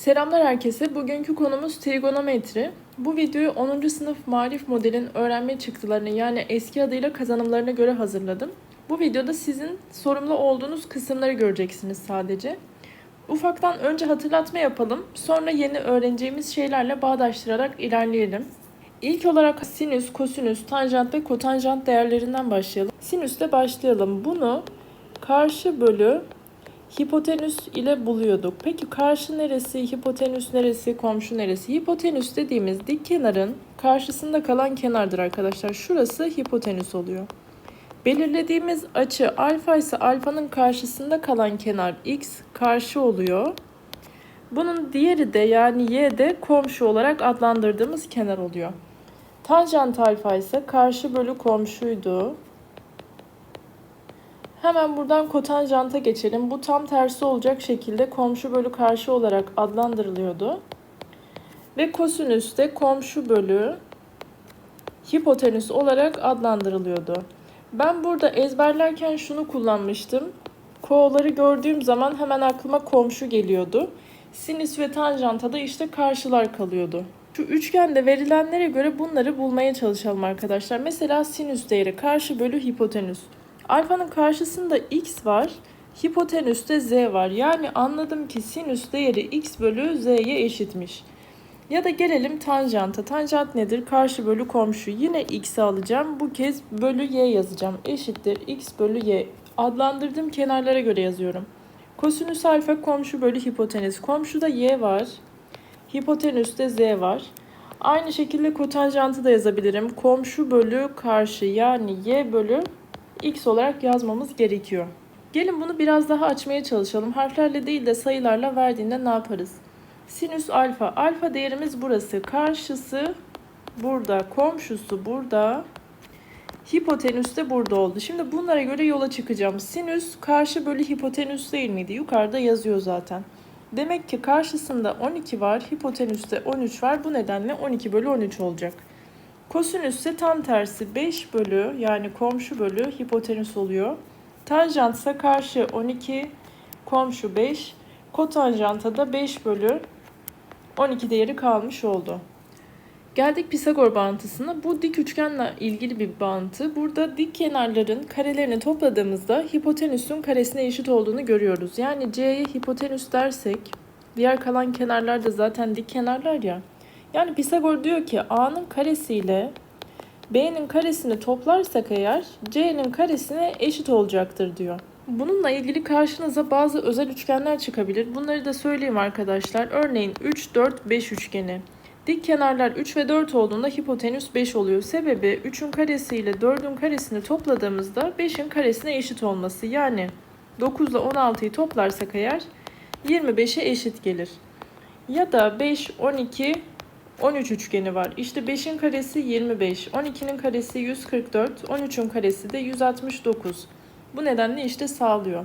Selamlar herkese. Bugünkü konumuz trigonometri. Bu videoyu 10. sınıf marif modelin öğrenme çıktılarını yani eski adıyla kazanımlarına göre hazırladım. Bu videoda sizin sorumlu olduğunuz kısımları göreceksiniz sadece. Ufaktan önce hatırlatma yapalım. Sonra yeni öğreneceğimiz şeylerle bağdaştırarak ilerleyelim. İlk olarak sinüs, kosinüs, tanjant ve kotanjant değerlerinden başlayalım. Sinüsle başlayalım. Bunu karşı bölü hipotenüs ile buluyorduk. Peki karşı neresi, hipotenüs neresi, komşu neresi? Hipotenüs dediğimiz dik kenarın karşısında kalan kenardır arkadaşlar. Şurası hipotenüs oluyor. Belirlediğimiz açı alfa ise alfanın karşısında kalan kenar x karşı oluyor. Bunun diğeri de yani y de komşu olarak adlandırdığımız kenar oluyor. Tanjant alfa ise karşı bölü komşuydu. Hemen buradan kotanjanta geçelim. Bu tam tersi olacak şekilde komşu bölü karşı olarak adlandırılıyordu. Ve kosinüs de komşu bölü hipotenüs olarak adlandırılıyordu. Ben burada ezberlerken şunu kullanmıştım. Ko'ları gördüğüm zaman hemen aklıma komşu geliyordu. Sinüs ve tanjanta da işte karşılar kalıyordu. Şu üçgende verilenlere göre bunları bulmaya çalışalım arkadaşlar. Mesela sinüs değeri karşı bölü hipotenüs. Alfanın karşısında x var. Hipotenüste z var. Yani anladım ki sinüs değeri x bölü z'ye eşitmiş. Ya da gelelim tanjanta. Tanjant nedir? Karşı bölü komşu. Yine x'i alacağım. Bu kez bölü y yazacağım. Eşittir x bölü y. Adlandırdığım kenarlara göre yazıyorum. Kosinüs alfa komşu bölü hipotenüs. Komşuda y var. Hipotenüste z var. Aynı şekilde kotanjantı da yazabilirim. Komşu bölü karşı yani y bölü x olarak yazmamız gerekiyor. Gelin bunu biraz daha açmaya çalışalım. Harflerle değil de sayılarla verdiğinde ne yaparız? Sinüs alfa. Alfa değerimiz burası. Karşısı burada. Komşusu burada. Hipotenüs de burada oldu. Şimdi bunlara göre yola çıkacağım. Sinüs karşı bölü hipotenüs değil miydi? Yukarıda yazıyor zaten. Demek ki karşısında 12 var. Hipotenüste 13 var. Bu nedenle 12 bölü 13 olacak. Kosinüs ise tam tersi 5 bölü yani komşu bölü hipotenüs oluyor. Tanjant ise karşı 12, komşu 5. Kotanjanta da 5 bölü 12 değeri kalmış oldu. Geldik Pisagor bağıntısına. Bu dik üçgenle ilgili bir bağıntı. Burada dik kenarların karelerini topladığımızda hipotenüsün karesine eşit olduğunu görüyoruz. Yani C'ye hipotenüs dersek diğer kalan kenarlar da zaten dik kenarlar ya. Yani Pisagor diyor ki A'nın karesiyle B'nin karesini toplarsak eğer C'nin karesine eşit olacaktır diyor. Bununla ilgili karşınıza bazı özel üçgenler çıkabilir. Bunları da söyleyeyim arkadaşlar. Örneğin 3, 4, 5 üçgeni. Dik kenarlar 3 ve 4 olduğunda hipotenüs 5 oluyor. Sebebi 3'ün karesi ile 4'ün karesini topladığımızda 5'in karesine eşit olması. Yani 9 ile 16'yı toplarsak eğer 25'e eşit gelir. Ya da 5, 12, 13 üçgeni var. İşte 5'in karesi 25, 12'nin karesi 144, 13'ün karesi de 169. Bu nedenle işte sağlıyor.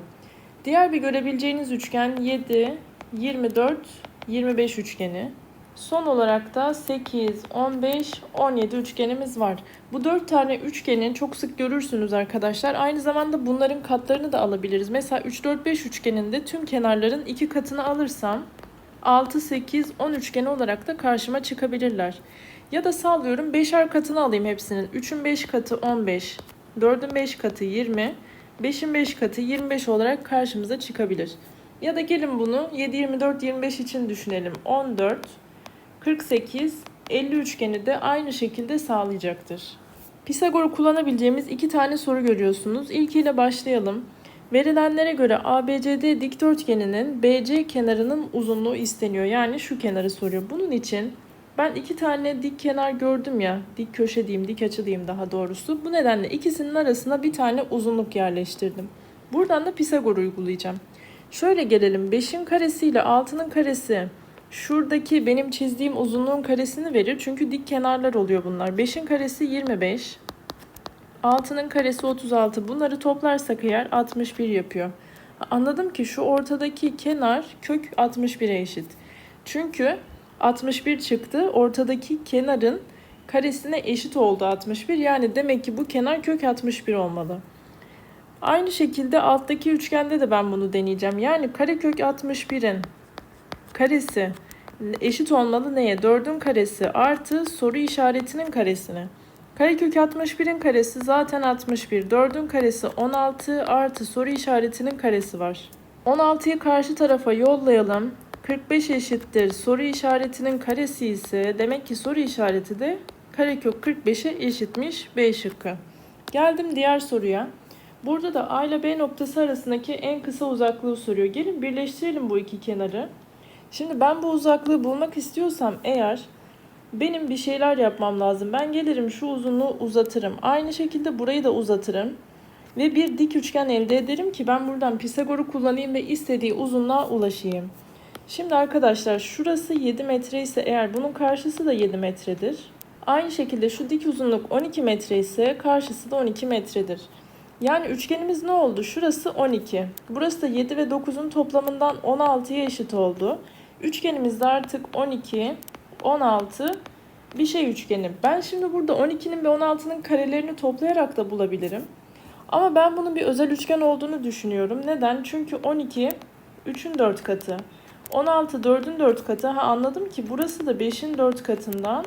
Diğer bir görebileceğiniz üçgen 7, 24, 25 üçgeni. Son olarak da 8, 15, 17 üçgenimiz var. Bu 4 tane üçgenin çok sık görürsünüz arkadaşlar. Aynı zamanda bunların katlarını da alabiliriz. Mesela 3, 4, 5 üçgeninde tüm kenarların iki katını alırsam 6, 8, 10 üçgeni olarak da karşıma çıkabilirler. Ya da sallıyorum 5'er katını alayım hepsinin. 3'ün 5 katı 15, 4'ün 5 katı 20, 5'in 5 katı 25 olarak karşımıza çıkabilir. Ya da gelin bunu 7, 24, 25 için düşünelim. 14, 48, 50 üçgeni de aynı şekilde sağlayacaktır. Pisagor'u kullanabileceğimiz iki tane soru görüyorsunuz. İlkiyle başlayalım. Verilenlere göre ABCD dikdörtgeninin BC kenarının uzunluğu isteniyor. Yani şu kenarı soruyor. Bunun için ben iki tane dik kenar gördüm ya. Dik köşe diyeyim, dik açı diyeyim daha doğrusu. Bu nedenle ikisinin arasına bir tane uzunluk yerleştirdim. Buradan da Pisagor uygulayacağım. Şöyle gelelim. 5'in karesi ile 6'nın karesi şuradaki benim çizdiğim uzunluğun karesini verir. Çünkü dik kenarlar oluyor bunlar. 5'in karesi 25. 6'nın karesi 36. Bunları toplarsak eğer 61 yapıyor. Anladım ki şu ortadaki kenar kök 61'e eşit. Çünkü 61 çıktı. Ortadaki kenarın karesine eşit oldu 61. Yani demek ki bu kenar kök 61 olmalı. Aynı şekilde alttaki üçgende de ben bunu deneyeceğim. Yani karekök 61'in karesi eşit olmalı neye? 4'ün karesi artı soru işaretinin karesine. Karekök 61'in karesi zaten 61. 4'ün karesi 16 artı soru işaretinin karesi var. 16'yı karşı tarafa yollayalım. 45 eşittir. Soru işaretinin karesi ise demek ki soru işareti de karekök 45'e eşitmiş B şıkkı. Geldim diğer soruya. Burada da A ile B noktası arasındaki en kısa uzaklığı soruyor. Gelin birleştirelim bu iki kenarı. Şimdi ben bu uzaklığı bulmak istiyorsam eğer benim bir şeyler yapmam lazım. Ben gelirim şu uzunluğu uzatırım. Aynı şekilde burayı da uzatırım. Ve bir dik üçgen elde ederim ki ben buradan Pisagor'u kullanayım ve istediği uzunluğa ulaşayım. Şimdi arkadaşlar şurası 7 metre ise eğer bunun karşısı da 7 metredir. Aynı şekilde şu dik uzunluk 12 metre ise karşısı da 12 metredir. Yani üçgenimiz ne oldu? Şurası 12. Burası da 7 ve 9'un toplamından 16'ya eşit oldu. Üçgenimiz de artık 12, 16 bir şey üçgeni. Ben şimdi burada 12'nin ve 16'nın karelerini toplayarak da bulabilirim. Ama ben bunun bir özel üçgen olduğunu düşünüyorum. Neden? Çünkü 12 3'ün 4 katı. 16 4'ün 4 katı. Ha anladım ki burası da 5'in 4 katından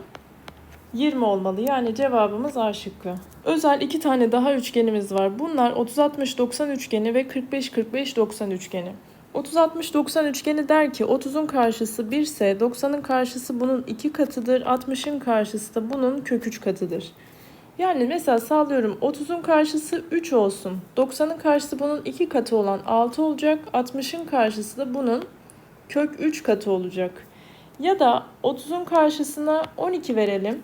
20 olmalı. Yani cevabımız A şıkkı. Özel iki tane daha üçgenimiz var. Bunlar 30-60-90 üçgeni ve 45-45-90 üçgeni. 30-60-90 üçgeni der ki 30'un karşısı 1 ise 90'ın karşısı bunun 2 katıdır. 60'ın karşısı da bunun kök 3 katıdır. Yani mesela sağlıyorum 30'un karşısı 3 olsun. 90'ın karşısı bunun 2 katı olan 6 olacak. 60'ın karşısı da bunun kök 3 katı olacak. Ya da 30'un karşısına 12 verelim.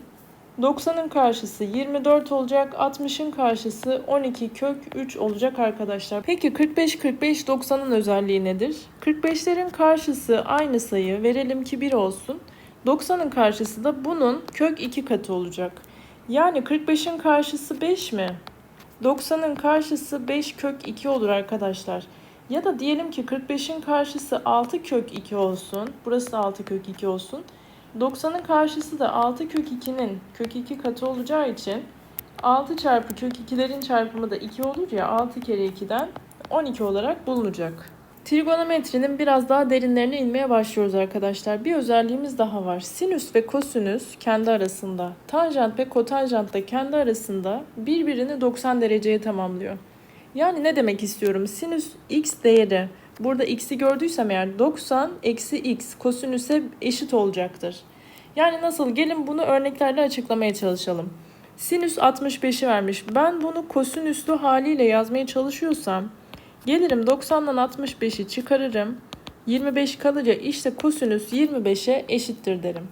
90'ın karşısı 24 olacak. 60'ın karşısı 12 kök 3 olacak arkadaşlar. Peki 45 45 90'ın özelliği nedir? 45'lerin karşısı aynı sayı. Verelim ki 1 olsun. 90'ın karşısı da bunun kök 2 katı olacak. Yani 45'in karşısı 5 mi? 90'ın karşısı 5 kök 2 olur arkadaşlar. Ya da diyelim ki 45'in karşısı 6 kök 2 olsun. Burası da 6 kök 2 olsun. 90'ın karşısı da 6 kök 2'nin kök 2 katı olacağı için 6 çarpı kök 2'lerin çarpımı da 2 olur ya 6 kere 2'den 12 olarak bulunacak. Trigonometrinin biraz daha derinlerine inmeye başlıyoruz arkadaşlar. Bir özelliğimiz daha var. Sinüs ve kosinüs kendi arasında, tanjant ve kotanjant da kendi arasında birbirini 90 dereceye tamamlıyor. Yani ne demek istiyorum? Sinüs x değeri burada x'i gördüysem eğer 90 eksi x kosinüse eşit olacaktır. Yani nasıl? Gelin bunu örneklerle açıklamaya çalışalım. Sinüs 65'i vermiş. Ben bunu kosinüslü haliyle yazmaya çalışıyorsam gelirim 90'dan 65'i çıkarırım. 25 kalınca işte kosinüs 25'e eşittir derim.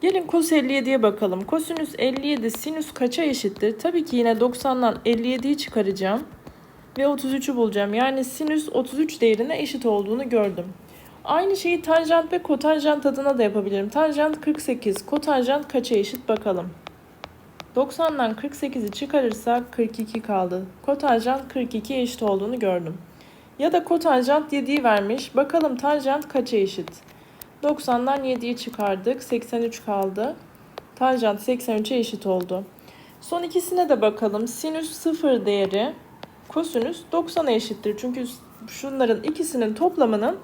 Gelin kos 57'ye bakalım. Kosinüs 57 sinüs kaça eşittir? Tabii ki yine 90'dan 57'yi çıkaracağım ve 33'ü bulacağım. Yani sinüs 33 değerine eşit olduğunu gördüm. Aynı şeyi tanjant ve kotanjant adına da yapabilirim. Tanjant 48, kotanjant kaça eşit bakalım. 90'dan 48'i çıkarırsak 42 kaldı. Kotanjant 42 eşit olduğunu gördüm. Ya da kotanjant 7'yi vermiş. Bakalım tanjant kaça eşit? 90'dan 7'yi çıkardık. 83 kaldı. Tanjant 83'e eşit oldu. Son ikisine de bakalım. Sinüs 0 değeri kosinüs 90'a eşittir. Çünkü şunların ikisinin toplamının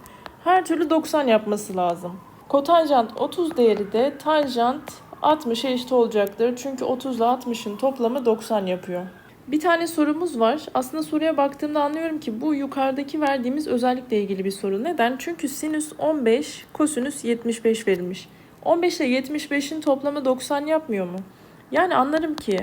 her türlü 90 yapması lazım. Kotanjant 30 değeri de tanjant 60'a eşit olacaktır. Çünkü 30 ile 60'ın toplamı 90 yapıyor. Bir tane sorumuz var. Aslında soruya baktığımda anlıyorum ki bu yukarıdaki verdiğimiz özellikle ilgili bir soru. Neden? Çünkü sinüs 15, kosinüs 75 verilmiş. 15 ile 75'in toplamı 90 yapmıyor mu? Yani anlarım ki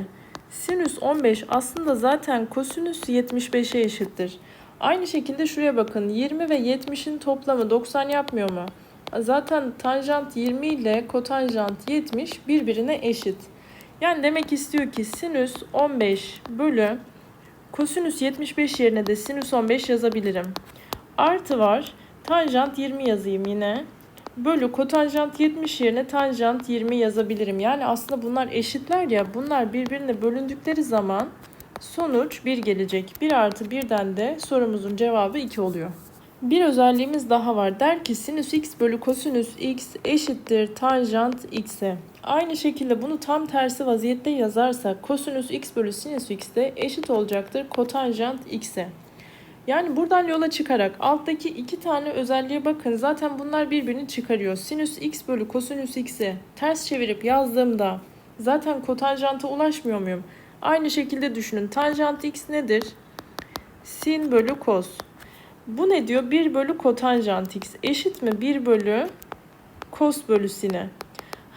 Sinüs 15 aslında zaten kosinüs 75'e eşittir. Aynı şekilde şuraya bakın 20 ve 70'in toplamı 90 yapmıyor mu? Zaten tanjant 20 ile kotanjant 70 birbirine eşit. Yani demek istiyor ki sinüs 15 bölü kosinüs 75 yerine de sinüs 15 yazabilirim. Artı var. Tanjant 20 yazayım yine bölü kotanjant 70 yerine tanjant 20 yazabilirim. Yani aslında bunlar eşitler ya bunlar birbirine bölündükleri zaman sonuç 1 gelecek. 1 artı 1'den de sorumuzun cevabı 2 oluyor. Bir özelliğimiz daha var. Der ki sinüs x bölü kosinüs x eşittir tanjant x'e. Aynı şekilde bunu tam tersi vaziyette yazarsak kosinüs x bölü sinüs x de eşit olacaktır kotanjant x'e. Yani buradan yola çıkarak alttaki iki tane özelliğe bakın. Zaten bunlar birbirini çıkarıyor. Sinüs x bölü kosinüs x'i ters çevirip yazdığımda zaten kotanjanta ulaşmıyor muyum? Aynı şekilde düşünün. Tanjant x nedir? Sin bölü kos. Bu ne diyor? 1 bölü kotanjant x eşit mi? 1 bölü kos bölü sine.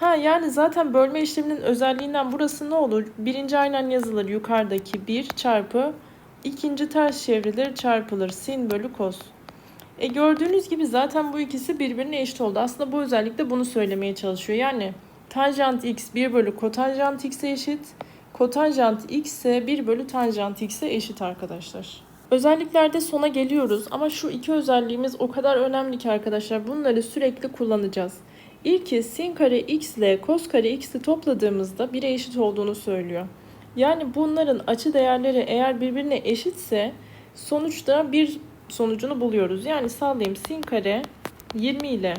Ha yani zaten bölme işleminin özelliğinden burası ne olur? Birinci aynen yazılır yukarıdaki 1 çarpı ikinci ters çevrilir çarpılır sin bölü kos. E gördüğünüz gibi zaten bu ikisi birbirine eşit oldu. Aslında bu özellik de bunu söylemeye çalışıyor. Yani tanjant x 1 bölü kotanjant x'e eşit. Kotanjant x ise 1 bölü tanjant x'e eşit arkadaşlar. Özelliklerde sona geliyoruz ama şu iki özelliğimiz o kadar önemli ki arkadaşlar bunları sürekli kullanacağız. İlki sin kare x ile kos kare x'i topladığımızda 1'e eşit olduğunu söylüyor. Yani bunların açı değerleri eğer birbirine eşitse sonuçta bir sonucunu buluyoruz. Yani sallayayım sin kare 20 ile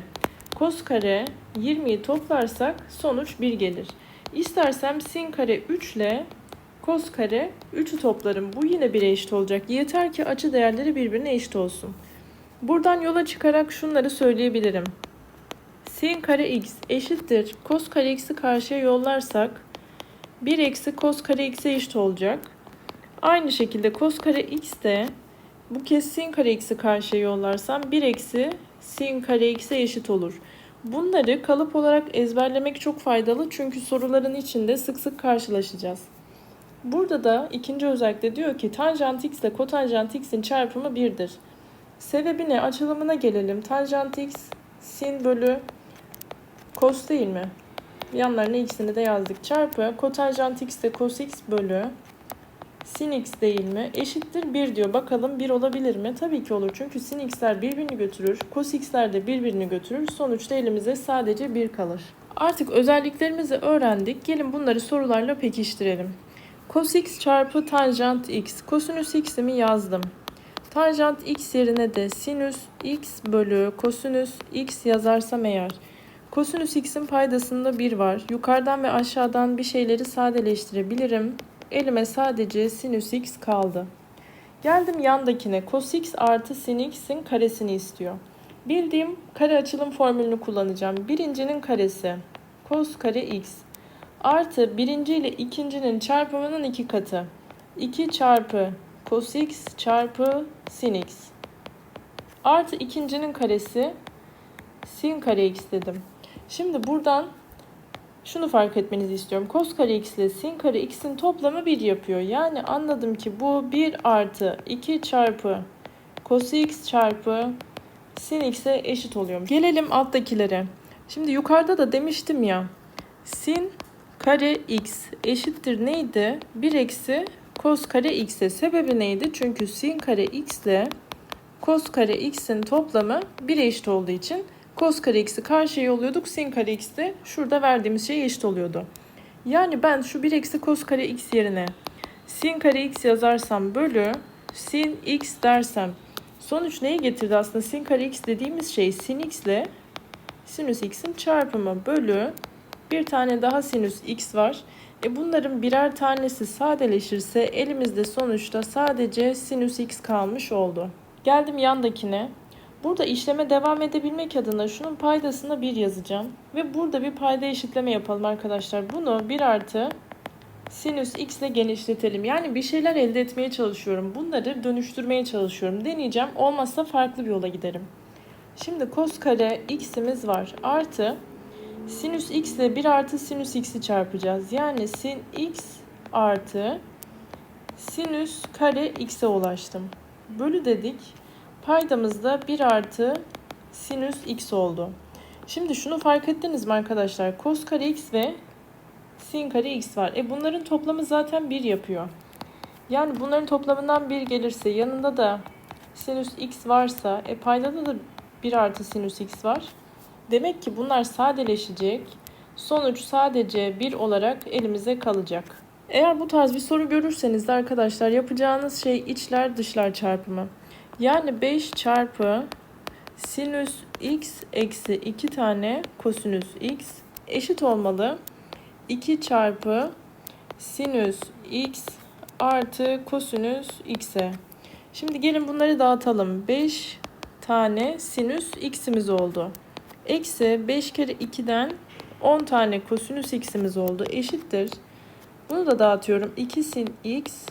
kos kare 20'yi toplarsak sonuç 1 gelir. İstersem sin kare 3 ile kos kare 3'ü toplarım. Bu yine 1'e eşit olacak. Yeter ki açı değerleri birbirine eşit olsun. Buradan yola çıkarak şunları söyleyebilirim. Sin kare x eşittir. Kos kare x'i karşıya yollarsak 1 eksi kos kare x'e eşit olacak. Aynı şekilde kos kare x de bu kez sin kare x'i karşıya yollarsam 1 eksi sin kare x'e eşit olur. Bunları kalıp olarak ezberlemek çok faydalı çünkü soruların içinde sık sık karşılaşacağız. Burada da ikinci özellikle diyor ki tanjant x ile kotanjant x'in çarpımı 1'dir. Sebebi ne? Açılımına gelelim. Tanjant x sin bölü kos değil mi? Yanlarına ikisini de yazdık. Çarpı kotanjant x de cos x bölü sin x değil mi? Eşittir 1 diyor. Bakalım 1 olabilir mi? Tabii ki olur. Çünkü sin x'ler birbirini götürür. Cos x'ler de birbirini götürür. Sonuçta elimize sadece 1 kalır. Artık özelliklerimizi öğrendik. Gelin bunları sorularla pekiştirelim. Cos x çarpı tanjant x. Kosinüs x'imi yazdım. Tanjant x yerine de sinüs x bölü kosinüs x yazarsam eğer Kosinüs x'in paydasında 1 var. Yukarıdan ve aşağıdan bir şeyleri sadeleştirebilirim. Elime sadece sinüs x kaldı. Geldim yandakine. Cos x artı sin x'in karesini istiyor. Bildiğim kare açılım formülünü kullanacağım. Birincinin karesi cos kare x artı birinci ile ikincinin çarpımının iki katı. 2 çarpı cos x çarpı sin x artı ikincinin karesi sin kare x dedim. Şimdi buradan şunu fark etmenizi istiyorum. Cos kare x ile sin kare x'in toplamı 1 yapıyor. Yani anladım ki bu 1 artı 2 çarpı cos x çarpı sin x'e eşit oluyormuş. Gelelim alttakilere. Şimdi yukarıda da demiştim ya. Sin kare x eşittir neydi? 1 eksi cos kare x'e. Sebebi neydi? Çünkü sin kare x ile cos kare x'in toplamı 1'e eşit olduğu için Cos kare x'i karşıya yolluyorduk. Sin kare x de şurada verdiğimiz şeye eşit oluyordu. Yani ben şu 1 eksi cos kare x yerine sin kare x yazarsam bölü sin x dersem sonuç neyi getirdi aslında? Sin kare x dediğimiz şey sin x ile sinüs x'in çarpımı bölü bir tane daha sinüs x var. E bunların birer tanesi sadeleşirse elimizde sonuçta sadece sinüs x kalmış oldu. Geldim yandakine. Burada işleme devam edebilmek adına şunun paydasına 1 yazacağım. Ve burada bir payda eşitleme yapalım arkadaşlar. Bunu 1 artı sinüs x ile genişletelim. Yani bir şeyler elde etmeye çalışıyorum. Bunları dönüştürmeye çalışıyorum. Deneyeceğim. Olmazsa farklı bir yola giderim. Şimdi cos kare x'imiz var. Artı sinüs x ile 1 artı sinüs x'i çarpacağız. Yani sin x artı sinüs kare x'e ulaştım. Bölü dedik. Paydamızda 1 artı sinüs x oldu. Şimdi şunu fark ettiniz mi arkadaşlar? Cos kare x ve sin kare x var. E bunların toplamı zaten 1 yapıyor. Yani bunların toplamından 1 gelirse yanında da sinüs x varsa e paydada da 1 artı sinüs x var. Demek ki bunlar sadeleşecek. Sonuç sadece 1 olarak elimize kalacak. Eğer bu tarz bir soru görürseniz de arkadaşlar yapacağınız şey içler dışlar çarpımı. Yani 5 çarpı sinüs x eksi 2 tane kosinüs x eşit olmalı. 2 çarpı sinüs x artı kosinüs x'e. Şimdi gelin bunları dağıtalım. 5 tane sinüs x'imiz oldu. Eksi 5 kere 2'den 10 tane kosinüs x'imiz oldu. Eşittir. Bunu da dağıtıyorum. 2 sin x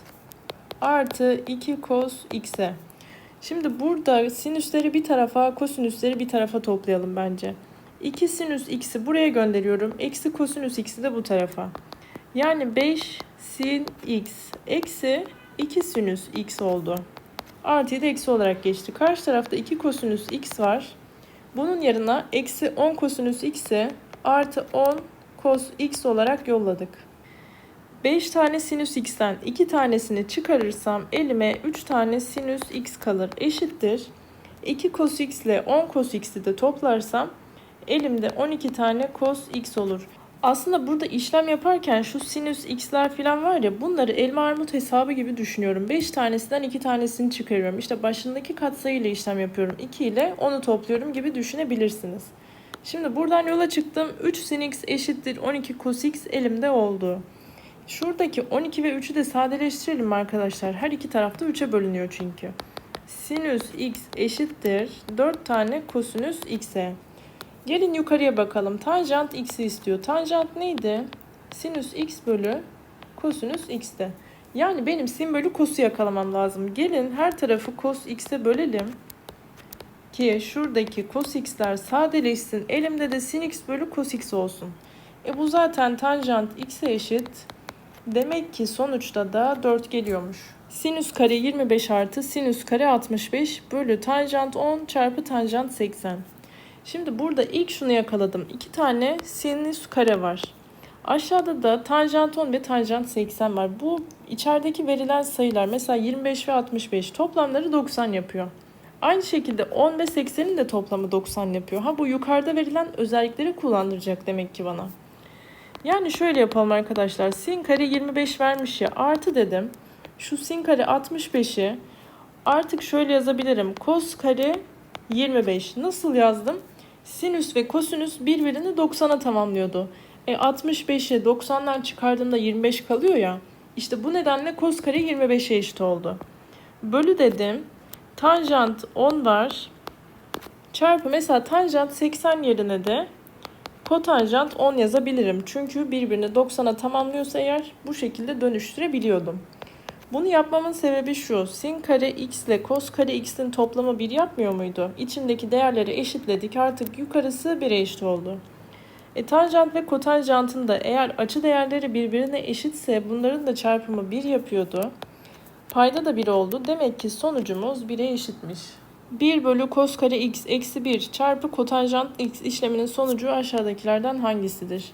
artı 2 cos x'e. Şimdi burada sinüsleri bir tarafa, kosinüsleri bir tarafa toplayalım bence. 2 sinüs x'i buraya gönderiyorum. Eksi kosinüs x'i de bu tarafa. Yani 5 sin x eksi 2 sinüs x oldu. Artıyı da eksi olarak geçti. Karşı tarafta 2 kosinüs x var. Bunun yerine eksi 10 kosinüs x'i artı 10 cos x olarak yolladık. 5 tane sinüs x'ten 2 tanesini çıkarırsam elime 3 tane sinüs x kalır eşittir. 2 cos x ile 10 cos x'i de toplarsam elimde 12 tane cos x olur. Aslında burada işlem yaparken şu sinüs x'ler falan var ya bunları elma armut hesabı gibi düşünüyorum. 5 tanesinden 2 tanesini çıkarıyorum. İşte başındaki katsayıyla işlem yapıyorum. 2 ile onu topluyorum gibi düşünebilirsiniz. Şimdi buradan yola çıktım. 3 sin x eşittir 12 cos x elimde oldu. Şuradaki 12 ve 3'ü de sadeleştirelim arkadaşlar. Her iki tarafta 3'e bölünüyor çünkü. Sinüs x eşittir 4 tane kosinüs x'e. Gelin yukarıya bakalım. Tanjant x'i istiyor. Tanjant neydi? Sinüs x bölü kosinüs x'te. Yani benim sin bölü kosu yakalamam lazım. Gelin her tarafı cos x'e bölelim. Ki şuradaki cos x'ler sadeleşsin. Elimde de sin x bölü cos x olsun. E bu zaten tanjant x'e eşit. Demek ki sonuçta da 4 geliyormuş. Sinüs kare 25 artı sinüs kare 65 bölü tanjant 10 çarpı tanjant 80. Şimdi burada ilk şunu yakaladım. 2 tane sinüs kare var. Aşağıda da tanjant 10 ve tanjant 80 var. Bu içerideki verilen sayılar mesela 25 ve 65 toplamları 90 yapıyor. Aynı şekilde 10 ve 80'in de toplamı 90 yapıyor. Ha bu yukarıda verilen özellikleri kullandıracak demek ki bana. Yani şöyle yapalım arkadaşlar. Sin kare 25 vermiş ya artı dedim. Şu sin kare 65'i artık şöyle yazabilirim. Kos kare 25. Nasıl yazdım? Sinüs ve kosinüs birbirini 90'a tamamlıyordu. E 65'i 90'dan çıkardığımda 25 kalıyor ya. İşte bu nedenle kos kare 25'e eşit oldu. Bölü dedim. Tanjant 10 var. Çarpı mesela tanjant 80 yerine de kotanjant 10 yazabilirim. Çünkü birbirini 90'a tamamlıyorsa eğer bu şekilde dönüştürebiliyordum. Bunu yapmamın sebebi şu. Sin kare x ile kos kare x'in toplamı 1 yapmıyor muydu? İçindeki değerleri eşitledik. Artık yukarısı 1'e eşit oldu. E, tanjant ve kotanjantın da eğer açı değerleri birbirine eşitse bunların da çarpımı 1 yapıyordu. Payda da 1 oldu. Demek ki sonucumuz 1'e eşitmiş. 1 bölü kos kare x eksi 1 çarpı kotanjant x işleminin sonucu aşağıdakilerden hangisidir?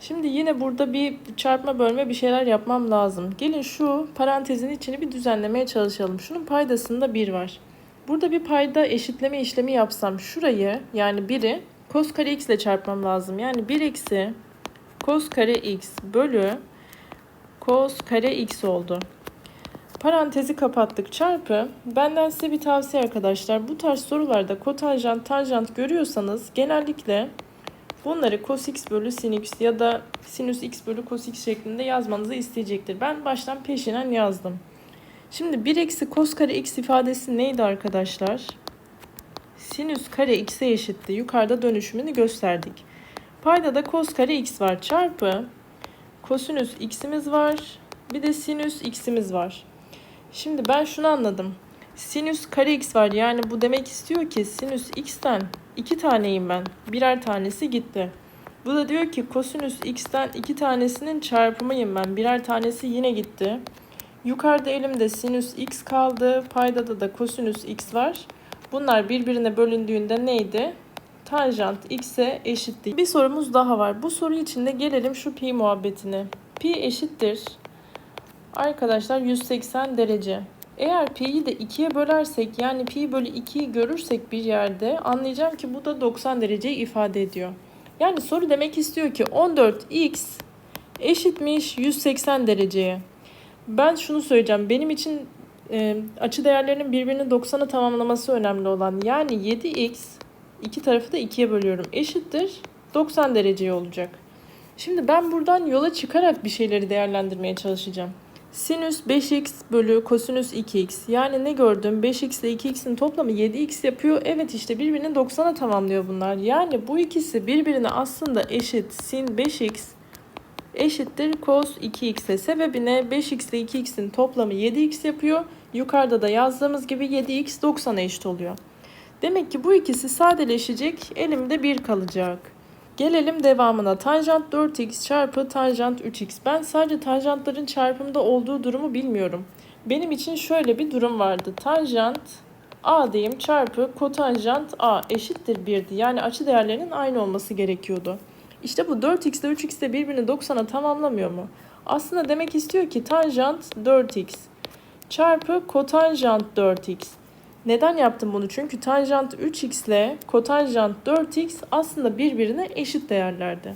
Şimdi yine burada bir çarpma bölme bir şeyler yapmam lazım. Gelin şu parantezin içini bir düzenlemeye çalışalım. Şunun paydasında 1 var. Burada bir payda eşitleme işlemi yapsam şurayı yani 1'i cos kare x ile çarpmam lazım. Yani 1 eksi cos kare x bölü cos kare x oldu. Parantezi kapattık. Çarpı. Benden size bir tavsiye arkadaşlar. Bu tarz sorularda kotanjant, tanjant görüyorsanız genellikle bunları cos x bölü sin x ya da sinüs x bölü cos x şeklinde yazmanızı isteyecektir. Ben baştan peşinen yazdım. Şimdi 1 eksi cos kare x ifadesi neydi arkadaşlar? Sinüs kare x'e eşitti. Yukarıda dönüşümünü gösterdik. Payda da cos kare x var. Çarpı kosinüs x'imiz var. Bir de sinüs x'imiz var. Şimdi ben şunu anladım. Sinüs kare x var. Yani bu demek istiyor ki sinüs x'ten iki taneyim ben. Birer tanesi gitti. Bu da diyor ki kosinüs x'ten iki tanesinin çarpımıyım ben. Birer tanesi yine gitti. Yukarıda elimde sinüs x kaldı. Paydada da kosinüs x var. Bunlar birbirine bölündüğünde neydi? Tanjant x'e eşitti. Bir sorumuz daha var. Bu soru için de gelelim şu pi muhabbetine. Pi eşittir Arkadaşlar 180 derece. Eğer pi'yi de 2'ye bölersek yani pi bölü 2'yi görürsek bir yerde anlayacağım ki bu da 90 dereceyi ifade ediyor. Yani soru demek istiyor ki 14x eşitmiş 180 dereceye. Ben şunu söyleyeceğim. Benim için e, açı değerlerinin birbirini 90'a tamamlaması önemli olan. Yani 7x iki tarafı da 2'ye bölüyorum. Eşittir 90 dereceye olacak. Şimdi ben buradan yola çıkarak bir şeyleri değerlendirmeye çalışacağım. Sinüs 5x bölü kosinüs 2x. Yani ne gördüm? 5x ile 2x'in toplamı 7x yapıyor. Evet işte birbirini 90'a tamamlıyor bunlar. Yani bu ikisi birbirine aslında eşit. Sin 5x eşittir cos 2x'e. Sebebi ne? 5x ile 2x'in toplamı 7x yapıyor. Yukarıda da yazdığımız gibi 7x 90'a eşit oluyor. Demek ki bu ikisi sadeleşecek. Elimde 1 kalacak. Gelelim devamına. Tanjant 4x çarpı tanjant 3x. Ben sadece tanjantların çarpımda olduğu durumu bilmiyorum. Benim için şöyle bir durum vardı. Tanjant a diyeyim çarpı kotanjant a eşittir 1'di. Yani açı değerlerinin aynı olması gerekiyordu. İşte bu 4x ile 3x de birbirini 90'a tamamlamıyor mu? Aslında demek istiyor ki tanjant 4x çarpı kotanjant 4x. Neden yaptım bunu? Çünkü tanjant 3x ile kotanjant 4x aslında birbirine eşit değerlerde.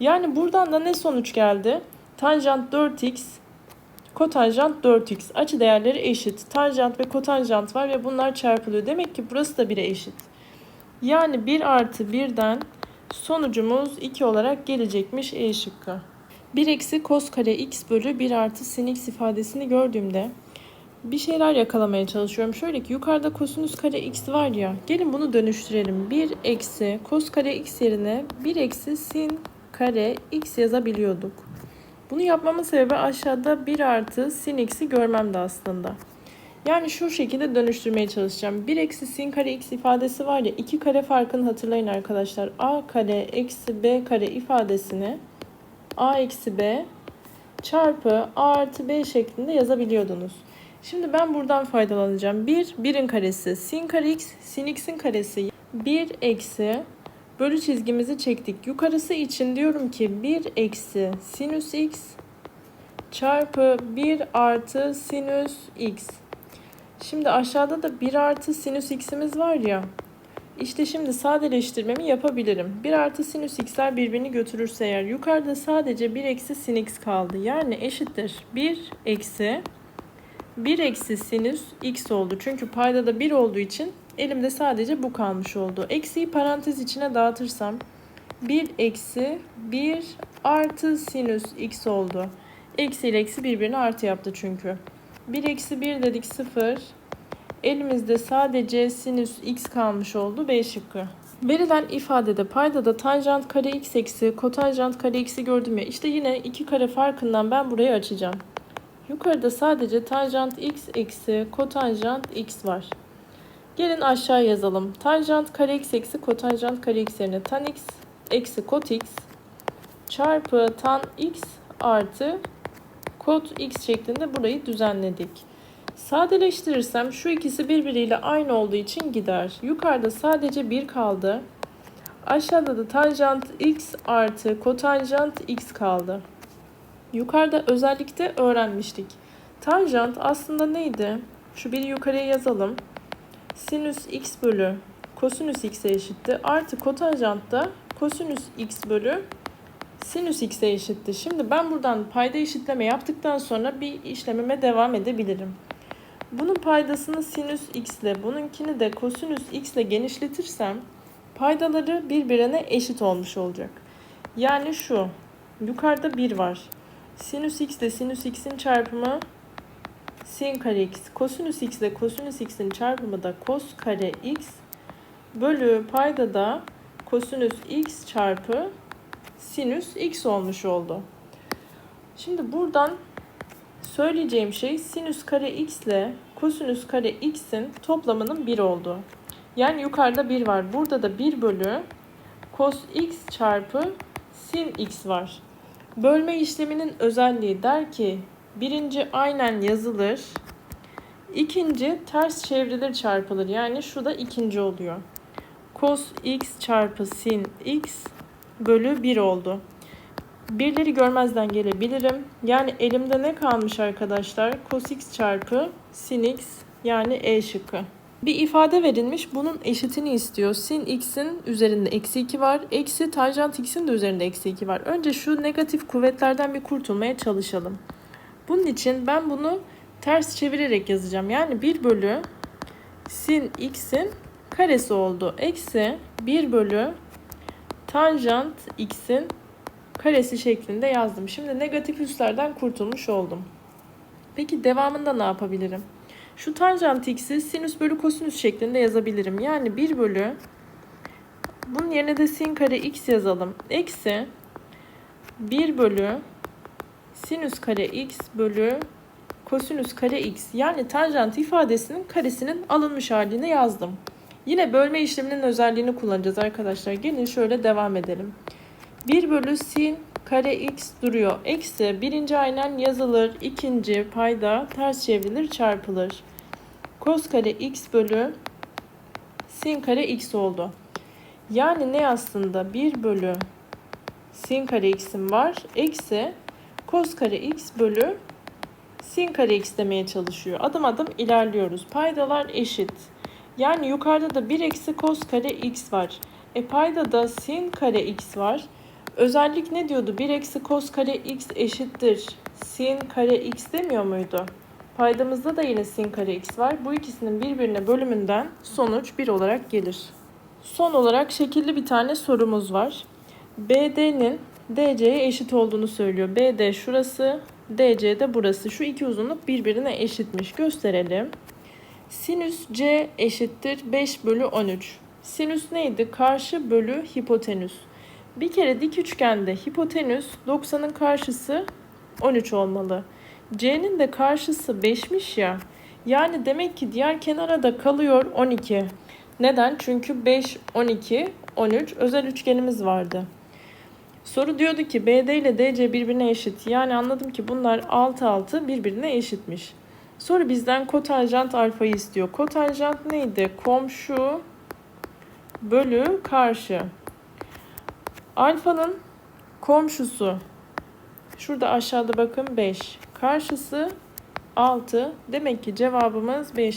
Yani buradan da ne sonuç geldi? Tanjant 4x, kotanjant 4x. Açı değerleri eşit. Tanjant ve kotanjant var ve bunlar çarpılıyor. Demek ki burası da 1'e eşit. Yani 1 artı 1'den sonucumuz 2 olarak gelecekmiş E şıkkı. 1 eksi kos kare x bölü 1 artı sin x ifadesini gördüğümde bir şeyler yakalamaya çalışıyorum. Şöyle ki yukarıda kosinüs kare x var ya. Gelin bunu dönüştürelim. 1 eksi kos kare x yerine 1 eksi sin kare x yazabiliyorduk. Bunu yapmamın sebebi aşağıda 1 artı sin x'i görmemdi aslında. Yani şu şekilde dönüştürmeye çalışacağım. 1 eksi sin kare x ifadesi var ya. 2 kare farkını hatırlayın arkadaşlar. a kare eksi b kare ifadesini a eksi b çarpı a artı b şeklinde yazabiliyordunuz. Şimdi ben buradan faydalanacağım. 1, 1'in karesi. Sin kare x, sin x'in karesi. 1 eksi bölü çizgimizi çektik. Yukarısı için diyorum ki 1 eksi sinüs x çarpı 1 artı sinüs x. Şimdi aşağıda da 1 artı sinüs x'imiz var ya. İşte şimdi sadeleştirmemi yapabilirim. 1 artı sinüs x'ler birbirini götürürse eğer yukarıda sadece 1 eksi sin x kaldı. Yani eşittir 1 eksi 1 eksi sinüs x oldu. Çünkü payda da 1 olduğu için elimde sadece bu kalmış oldu. Eksiyi parantez içine dağıtırsam 1 eksi 1 artı sinüs x oldu. Eksi ile eksi birbirini artı yaptı çünkü. 1 eksi 1 dedik 0. Elimizde sadece sinüs x kalmış oldu. B şıkkı. Verilen ifadede paydada tanjant kare x eksi kotanjant kare x'i gördüm ya. İşte yine iki kare farkından ben burayı açacağım. Yukarıda sadece tanjant x eksi kotanjant x var. Gelin aşağı yazalım. Tanjant kare x eksi kotanjant kare x yerine tan x eksi kot x çarpı tan x artı kot x şeklinde burayı düzenledik. Sadeleştirirsem şu ikisi birbiriyle aynı olduğu için gider. Yukarıda sadece 1 kaldı. Aşağıda da tanjant x artı kotanjant x kaldı. Yukarıda özellikle öğrenmiştik. Tanjant aslında neydi? Şu biri yukarıya yazalım. Sinüs x bölü kosinüs x'e eşitti. Artı kotanjant da kosinüs x bölü sinüs x'e eşitti. Şimdi ben buradan payda eşitleme yaptıktan sonra bir işlemime devam edebilirim. Bunun paydasını sinüs x ile bununkini de kosinüs x ile genişletirsem paydaları birbirine eşit olmuş olacak. Yani şu yukarıda 1 var. Sinüs x ile sinüs x'in çarpımı sin kare x. Kosinüs x ile kosinüs x'in çarpımı da kos kare x bölü payda da kosinüs x çarpı sinüs x olmuş oldu. Şimdi buradan söyleyeceğim şey sinüs kare x ile kosinüs kare x'in toplamının 1 olduğu. Yani yukarıda 1 var. Burada da 1 bölü cos x çarpı sin x var. Bölme işleminin özelliği der ki birinci aynen yazılır. ikinci ters çevrilir çarpılır. Yani şu da ikinci oluyor. Cos x çarpı sin x bölü 1 oldu. Birleri görmezden gelebilirim. Yani elimde ne kalmış arkadaşlar? Cos x çarpı sin x yani E şıkkı. Bir ifade verilmiş. Bunun eşitini istiyor. Sin x'in üzerinde eksi 2 var. Eksi tanjant x'in de üzerinde eksi 2 var. Önce şu negatif kuvvetlerden bir kurtulmaya çalışalım. Bunun için ben bunu ters çevirerek yazacağım. Yani 1 bölü sin x'in karesi oldu. Eksi 1 bölü tanjant x'in karesi şeklinde yazdım. Şimdi negatif üslerden kurtulmuş oldum. Peki devamında ne yapabilirim? Şu tanjant x'i sinüs bölü kosinüs şeklinde yazabilirim. Yani 1 bölü bunun yerine de sin kare x yazalım. Eksi 1 bölü sinüs kare x bölü kosinüs kare x. Yani tanjant ifadesinin karesinin alınmış halini yazdım. Yine bölme işleminin özelliğini kullanacağız arkadaşlar. Gelin şöyle devam edelim. 1 bölü sin kare x duruyor. Eksi birinci aynen yazılır. ikinci payda ters çevrilir çarpılır. Kos kare x bölü sin kare x oldu. Yani ne aslında 1 bölü sin kare x'im var. Eksi kos kare x bölü sin kare x demeye çalışıyor. Adım adım ilerliyoruz. Paydalar eşit. Yani yukarıda da 1 eksi kos kare x var. E payda da sin kare x var. Özellik ne diyordu? 1 eksi kos kare x eşittir. Sin kare x demiyor muydu? Paydamızda da yine sin kare x var. Bu ikisinin birbirine bölümünden sonuç 1 olarak gelir. Son olarak şekilli bir tane sorumuz var. BD'nin DC'ye eşit olduğunu söylüyor. BD şurası, DC de burası. Şu iki uzunluk birbirine eşitmiş. Gösterelim. Sinüs C eşittir 5 bölü 13. Sinüs neydi? Karşı bölü hipotenüs. Bir kere dik üçgende hipotenüs 90'ın karşısı 13 olmalı. C'nin de karşısı 5'miş ya. Yani demek ki diğer kenara da kalıyor 12. Neden? Çünkü 5, 12, 13 özel üçgenimiz vardı. Soru diyordu ki BD ile DC birbirine eşit. Yani anladım ki bunlar 6 6 birbirine eşitmiş. Soru bizden kotanjant alfayı istiyor. Kotanjant neydi? Komşu bölü karşı. Alfanın komşusu. Şurada aşağıda bakın 5. Karşısı 6. Demek ki cevabımız B.